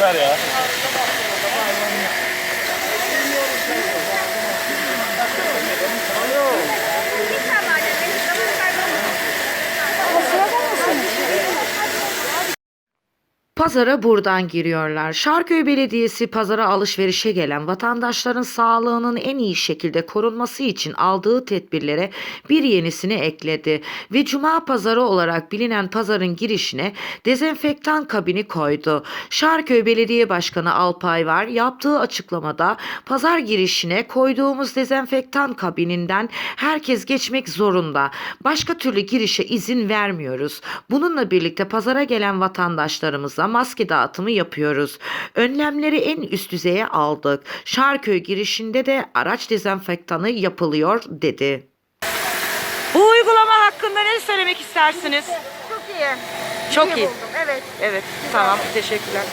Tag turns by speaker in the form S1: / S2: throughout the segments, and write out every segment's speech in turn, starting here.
S1: Süper ya.
S2: Pazara buradan giriyorlar. Şarköy Belediyesi pazara alışverişe gelen vatandaşların sağlığının en iyi şekilde korunması için aldığı tedbirlere bir yenisini ekledi ve Cuma pazarı olarak bilinen pazarın girişine dezenfektan kabini koydu. Şarköy Belediye Başkanı Alpay var yaptığı açıklamada pazar girişine koyduğumuz dezenfektan kabininden herkes geçmek zorunda. Başka türlü girişe izin vermiyoruz. Bununla birlikte pazara gelen vatandaşlarımıza maske dağıtımı yapıyoruz. Önlemleri en üst düzeye aldık. Şarköy girişinde de araç dezenfektanı yapılıyor dedi. Bu uygulama hakkında ne söylemek istersiniz?
S3: Çok iyi.
S2: Çok
S3: İyi
S2: iyi.
S3: buldum, Evet.
S2: Evet, tamam. Teşekkürler.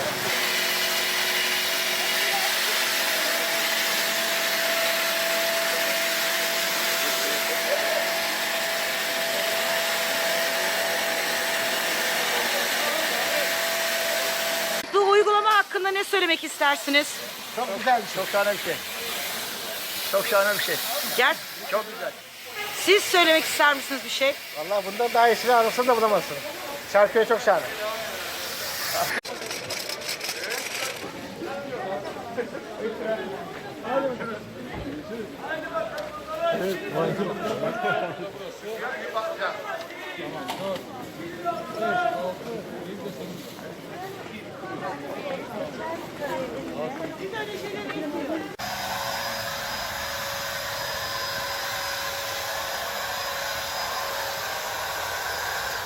S2: Bu hakkında ne söylemek istersiniz?
S1: Çok güzel şey. Çok şahane bir şey. Çok şahane bir şey.
S2: Gel.
S1: Çok güzel.
S2: Siz söylemek ister misiniz bir şey?
S1: Vallahi bundan daha iyisini arasın da bulamazsın. Şarköy çok şahane. Dikkat edin şimdi.